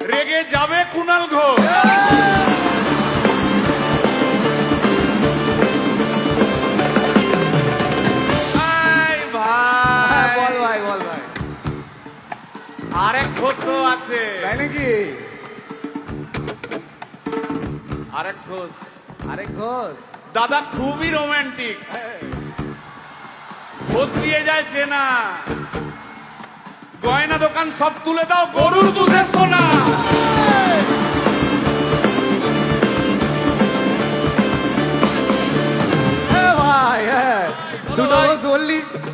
রেগে যাবে কুনাল ঘোষ। হ্যাঁ, আরেক ঘোষও আছে। তাই নাকি? আরেক ঘোষ আরে ঘোষ দাদা খুবই রোমান্টিক ঘোষ দিয়ে যায় চেনা। গয়না দোকান সব তুলে দাও গরুর দুধের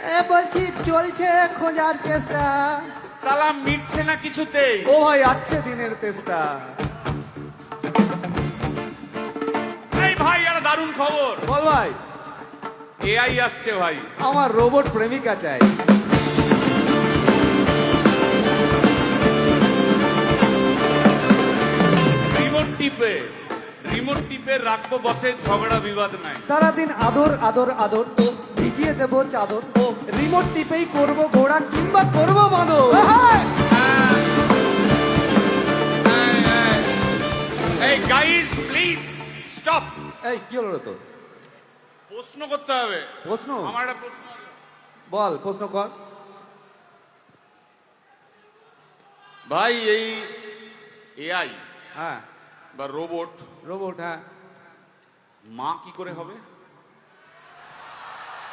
এ বলছি চলছে খোঁজার চেষ্টা। সালাম মিটছে না কিছুতেই ও ভাই আছে দিনের তেষ্টা। এই ভাই একটা দারুণ খবর। বল ভাই। এআই আসছে ভাই। আমার রোবট প্রেমিকা চাই। রিমোট টিপে রিমোট টিপে রাখব বসে ঝগড়া বিবাদ নাই। সারাদিন আদর আদর আদর ও ভিজিয়ে দেবো চাদর। ও রিমোট টিপেই করব ঘোড়া কিংবা করব বাঁদর এই গাইস প্লিজ স্টপ এই কি হলো তোর? প্রশ্ন করতে হবে। প্রশ্ন? আমার একটা প্রশ্ন বল প্রশ্ন কর। ভাই এই এআই হ্যাঁ। বা রোবট রোবট হ্যাঁ। মা কি করে হবে?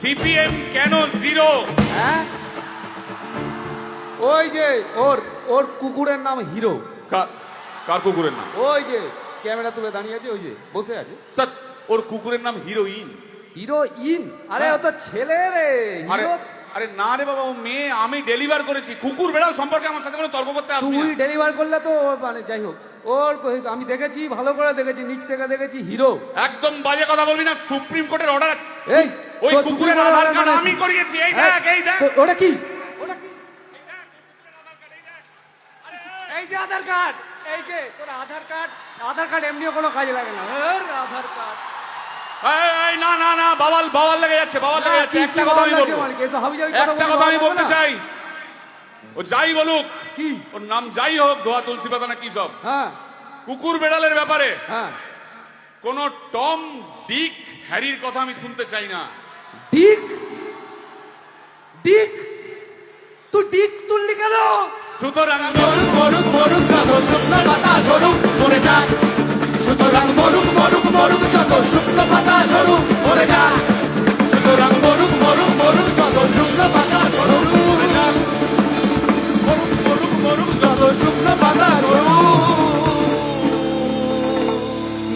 সিপিএম কেন জিরো? হ্যাঁ? ওই যে ওর ওর কুকুরের নাম হিরো। কার কার কুকুরের নাম? ওই যে ক্যামেরা তুলে দাঁড়িয়ে আছে ওই যে বসে আছে। তা ওর কুকুরের নাম হিরোইন। হিরো ইন আরে ও তো ছেলে রে হিরো আরে না রে বাবা ও মেয়ে আমি ডেলিভার করেছি। কুকুর বেড়াল সম্পর্কে আমার সাথে কোনো তর্ক করতে আসবি তুই ডেলিভার করলে তো মানে যাই হোক ওর আমি দেখেছি ভালো করে দেখেছি নিচ থেকে দেখেছি হিরো। একদম বাজে কথা বলবি না সুপ্রিম কোর্টের অর্ডার এই ওই কুকুরের আধার কার্ড মানে- আমি করিয়েছি এই হ্যাঁ, দেখ এই দেখ। ওটা কি? এই যে আধার কার্ড এই যে তোর আধার কার্ড আধার কার্ড এমনিও কোনো কাজে লাগে না। আধার কার্ড। না না না বাবাল বাবাল লেগে যাচ্ছে বাবাল লেগে যাচ্ছে একটা কথা আমি বলব। একটা কথা আমি বলতে চাই। ও যাই বলুক কি? ওর নাম যাই হোক ধোয়া তুলসী পাতা না কি সব। হ্যাঁ। কুকুর বেড়ালের ব্যাপারে হ্যাঁ। কোন টম ডিক হ্যারির কথা আমি শুনতে চাই না। ডিক ডিক, তু ডিক তুললি কেন? সুতরাং মরুক মরুক মরুক, যত শুকনো পাতা ঝরুক, মরে যায় সুতরাং মরুক মরুক মরুক, যত শুকনো পাতা ঝরুক, মরে যায় সুতরাং মরুক মরুক মরুক, যত শুকনো পাতা ঝরুক, মরে যায় মরুক মরুক মরুক, যত শুকনো পাতা ঝরুক,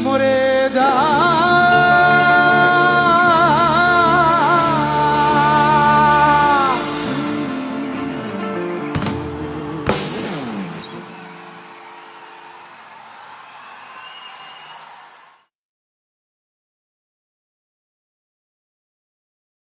মরে যায়